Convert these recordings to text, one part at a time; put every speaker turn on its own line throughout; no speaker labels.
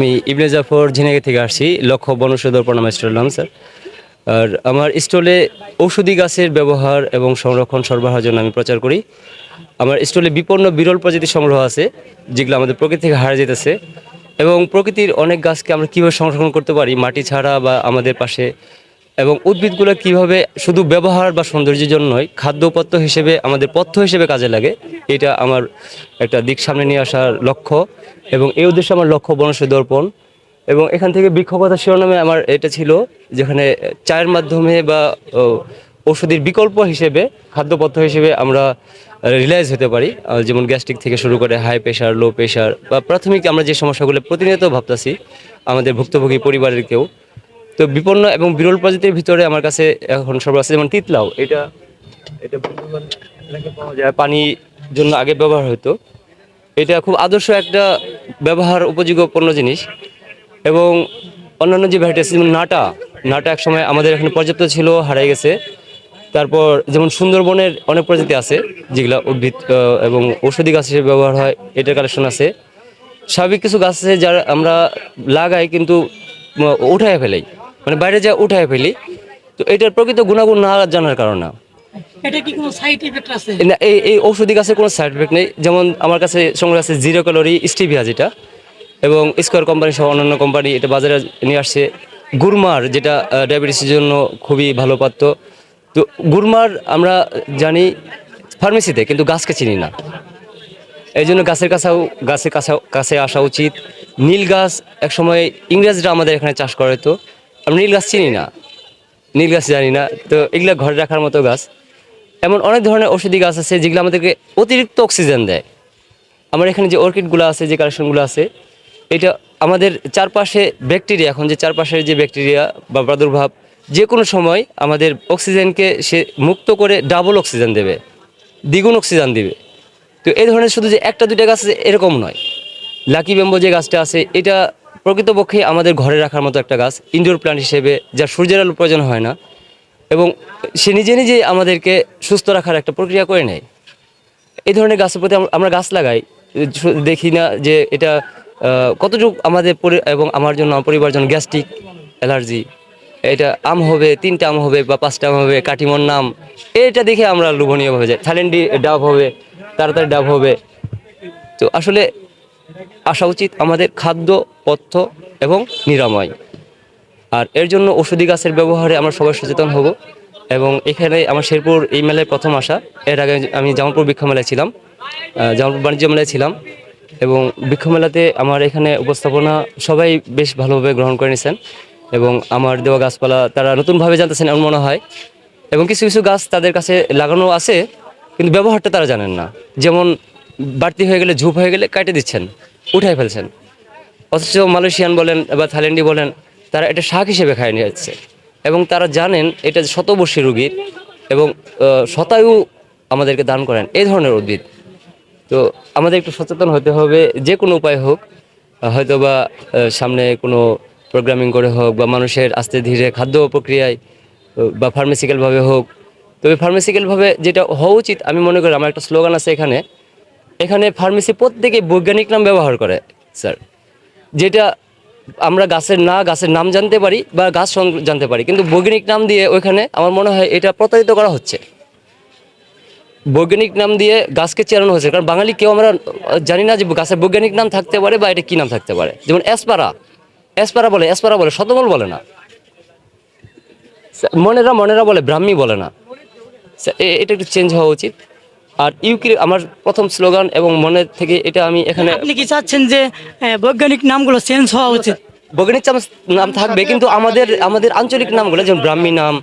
আমি ইবনে জাফর ঝিনাগে থেকে আসছি, লক্ষ্য বনসদর প্রণাম স্টল নাম, স্যার। আর আমার স্টলে ঔষধি গাছের ব্যবহার এবং সংরক্ষণ সরবরাহের জন্য আমি প্রচার করি। আমার স্টলে বিপন্ন বিরল প্রজাতির সংগ্রহ আছে, যেগুলো আমাদের প্রকৃতি থেকে হারা যেতেছে। এবং প্রকৃতির অনেক গাছকে আমরা কীভাবে সংরক্ষণ করতে পারি, মাটি ছাড়া বা আমাদের পাশে এবং উদ্ভিদগুলো কীভাবে শুধু ব্যবহার বা সৌন্দর্যের জন্য নয় খাদ্য পথ্য হিসেবে আমাদের পথ্য হিসেবে কাজে লাগে এটা আমার একটা দিক সামনে নিয়ে আসার লক্ষ্য এবং এই উদ্দেশ্যে আমার লক্ষ্য বনসই দর্পণ এবং এখান থেকে বৃক্ষকথা শিরোনামে আমার এটা ছিল যেখানে চায়ের মাধ্যমে বা ও, ঔষধির বিকল্প হিসেবে খাদ্যপথ্য হিসেবে আমরা রিলাইজ হতে পারি। যেমন গ্যাস্ট্রিক থেকে শুরু করে হাই প্রেশার লো প্রেশার বা প্রাথমিক আমরা যে সমস্যাগুলো প্রতিনিয়ত ভাবতেছি আমাদের ভুক্তভোগী পরিবারের কেউ তো বিপন্ন এবং বিরল প্রজাতির ভিতরে আমার কাছে এখন আছে, যেমন তিতলাও। এটা এটা পাওয়া যায়। পানির জন্য আগে ব্যবহার হতো। এটা খুব আদর্শ একটা ব্যবহার উপযোগী পণ্য জিনিস। এবং অন্যান্য যে ভ্যারাইটি আছে যেমন নাটা নাটা এক সময় আমাদের এখানে পর্যাপ্ত ছিল, হারাই গেছে। তারপর যেমন সুন্দরবনের অনেক প্রজাতি আছে, যেগুলো উদ্ভিদ এবং ঔষধি গাছ হিসেবে ব্যবহার হয়, এটার কালেকশন আছে। স্বাভাবিক কিছু গাছ আছে যারা আমরা লাগাই কিন্তু উঠায় ফেলাই। মানে বাইরে যা উঠায় ফেলি। তো এটার প্রকৃত গুণাগুণ না জানার কারণে
এটা কি কোনো সাইড ইফেক্ট আছে?
না এই এই ঔষধি গাছের কোনো সাইড এফেক্ট নেই। যেমন আমার কাছে সংগ্রহ আছে জিরো ক্যালোরি স্টিভিয়া যেটা এবং স্কোয়ার কোম্পানি সহ অন্যান্য কোম্পানি এটা বাজারে নিয়ে আসছে। গুরমার যেটা ডায়াবেটিসের জন্য খুবই ভালো পাত্র তো গুরমার আমরা জানি ফার্মেসিতে কিন্তু গাছকে চিনি না। এই জন্য গাছের কাছেও গাছের কাছে কাছে আসা উচিত। নীল গাছ একসময় ইংরেজরা আমাদের এখানে চাষ করে তো আমরা নীল গাছ চিনি না। নীল গাছ জানি না। তো এগুলো ঘরে রাখার মতো গাছ। এমন অনেক ধরনের ঔষধি গাছ আছে যেগুলো আমাদেরকে অতিরিক্ত অক্সিজেন দেয়। আমার এখানে যে অর্কিডগুলো আছে, যে কালেকশনগুলো আছে, এটা আমাদের চারপাশে ব্যাকটেরিয়া, এখন যে চারপাশের যে ব্যাকটেরিয়া বা প্রাদুর্ভাব যে কোনো সময় আমাদের অক্সিজেনকে সে মুক্ত করে ডাবল অক্সিজেন দেবে, দ্বিগুণ অক্সিজেন দেবে। তো এই ধরনের শুধু যে একটা দুইটা গাছ আছে এরকম নয়। লাকি ব্যাম্বো যে গাছটা আছে, এটা প্রকৃতপক্ষে আমাদের ঘরে রাখার মতো একটা গাছ ইনডোর প্ল্যান্ট হিসেবে, যা সূর্যের আলো প্রয়োজন হয় না এবং সে নিজে নিজেই আমাদেরকে সুস্থ রাখার একটা প্রক্রিয়া করে নেয়। এই ধরনের গাছের প্রতি আমরা গাছ লাগাই। দেখি না যে এটা কতটুকু আমাদের এবং আমার জন্য পরিবার জন্য গ্যাস্ট্রিক অ্যালার্জি। এটা আম হবে, তিনটা আম হবে বা পাঁচটা আম হবে, কাটিমন নাম। এটা দেখে আমরা লোভনীয়ভাবে যাই। থাইল্যান্ডি ডাব হবে, তাড়াতাড়ি ডাব হবে। তো আসলে আসা উচিত আমাদের খাদ্য, পথ্য এবং নিরাময়। আর এর জন্য ওষুধি গাছের ব্যবহারে আমরা সবাই সচেতন হব এবং এখানে আমার শেরপুর এই মেলায় প্রথম আসা। এর আগে আমি জামালপুর বৃক্ষ মেলায় ছিলাম জামালপুর বাণিজ্য মেলায় ছিলাম এবং বৃক্ষ মেলাতে আমার এখানে উপস্থাপনা সবাই বেশ ভালোভাবে গ্রহণ করে নিয়েছেন এবং আমার দেওয়া গাছপালা তারা নতুনভাবে জানতেছেন এমন মনে হয় এবং কিছু কিছু গাছ তাদের কাছে লাগানো আছে, কিন্তু ব্যবহারটা তারা জানেন না। যেমন বাড়তি হয়ে গেলে, ঝুপ হয়ে গেলে কাটে দিচ্ছেন, উঠাই ফেলছেন। অথচ মালয়েশিয়ান বলেন বা থাইল্যান্ডি বলেন, তারা এটা শাক হিসেবে খায় নিয়ে যাচ্ছে। এবং তারা জানেন এটা শতবর্ষী রুগীর এবং শতায়ু আমাদেরকে দান করেন এই ধরনের উদ্ভিদ। তো আমাদের একটু সচেতন হতে হবে, যে কোনো উপায় হোক হয়তো বা সামনে কোনো প্রোগ্রামিং করে হোক বা মানুষের আস্তে ধীরে খাদ্য প্রক্রিয়ায় বা ফার্মেসিক্যালভাবে হোক। তবে ফার্মেসিক্যালভাবে যেটা হওয়া উচিত, আমি মনে করি আমার একটা স্লোগান আছে এখানে এখানে ফার্মেসি প্রত্যেকে বৈজ্ঞানিক নাম ব্যবহার করে স্যার যেটা আমরা গাছের না, গাছের নাম জানতে পারি বা গাছ জানতে পারি, কিন্তু বৈজ্ঞানিক নাম দিয়ে ওইখানে আমার মনে হয় এটা প্রতারিত করা হচ্ছে। বৈজ্ঞানিক নাম দিয়ে গাছকে চেরানো হচ্ছে, কারণ বাঙালি কেউ আমরা জানি না যে গাছের বৈজ্ঞানিক নাম থাকতে পারে বা এটা কী নাম থাকতে পারে। যেমন অ্যাসপারা অ্যাসপারা বলে অ্যাসপারা বলে, শতমল বলে না। মনেরা মনেরা বলে, ব্রাহ্মী বলে না। এটা একটু চেঞ্জ হওয়া উচিত। আর ইউক্রি আমার প্রথম স্লোগান এবং মনের থেকে এটা আমি এখানে
আপনি কি চাচ্ছেন যে বৈজ্ঞানিক নামগুলো চেঞ্জ হওয়া উচিত?
বৈজ্ঞানিক চাম- নাম থাকবে কিন্তু আমাদের আমাদের আঞ্চলিক নামগুলো যেমন ব্রাহ্মী নাম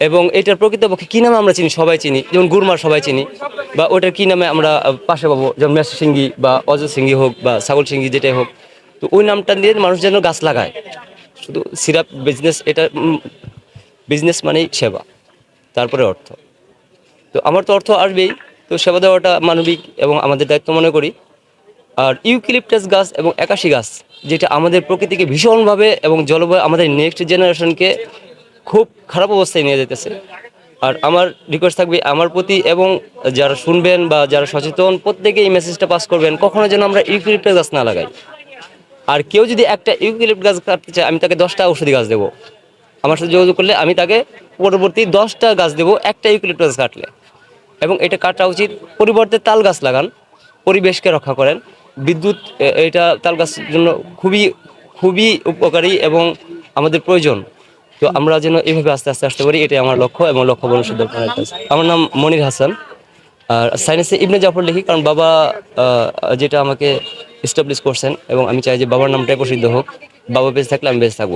এবং এটার প্রকৃতপক্ষে কী নামে আমরা চিনি? সবাই চিনি। যেমন গুরমার সবাই চিনি। বা ওটার কী নামে আমরা পাশে পাবো? যেমন মেষ সিঙ্গি বা অজ সিঙ্গি হোক বা ছাগল সিঙ্গি যেটাই হোক। তো ওই নামটা দিয়ে মানুষ যেন গাছ লাগায়। শুধু সিরাপ বিজনেস এটা বিজনেস মানেই সেবা। তারপরে অর্থ। তো আমার তো অর্থ আসবেই। তো সেবা দেওয়াটা মানবিক এবং আমাদের দায়িত্ব মনে করি। আর ইউক্যালিপটাস গাছ এবং একাশি গাছ, যেটা আমাদের প্রকৃতিকে ভীষণভাবে এবং জলবায়ু আমাদের নেক্সট জেনারেশনকে খুব খারাপ অবস্থায় নিয়ে যেতেছে। আর আমার রিকোয়েস্ট থাকবে আমার প্রতি এবং যারা শুনবেন বা যারা সচেতন প্রত্যেকে এই মেসেজটা পাস করবেন, কখনো যেন আমরা ইউক্যালিপটাস গাছ না লাগাই। আর কেউ যদি একটা ইউক্যালিপ্ট গাছ কাটতে চায়, আমি তাকে দশটা ঔষধি গাছ দেবো। আমার সাথে যোগাযোগ করলে আমি তাকে পরবর্তী দশটা গাছ দেবো, একটা ইউক্যালিপ্ট গাছ কাটলে। এবং এটা কাটা উচিত পরিবর্তে তাল গাছ লাগান, পরিবেশকে রক্ষা করেন। বিদ্যুৎ এটা তাল গাছের জন্য খুবই খুবই উপকারী এবং আমাদের প্রয়োজন। তো আমরা যেন এইভাবে আস্তে আস্তে আসতে পারি, এটাই আমার লক্ষ্য এবং লক্ষ্য ভবিষ্যৎ আমার নাম মনির হাসান। আর সাইন্সে ইবনে জাফর লিখি, কারণ বাবা যেটা আমাকে এস্টাবলিশ করছেন এবং আমি চাই যে বাবার নামটাই প্রসিদ্ধ হোক। বাবা বেঁচে থাকলে আমি বেঁচে থাকব।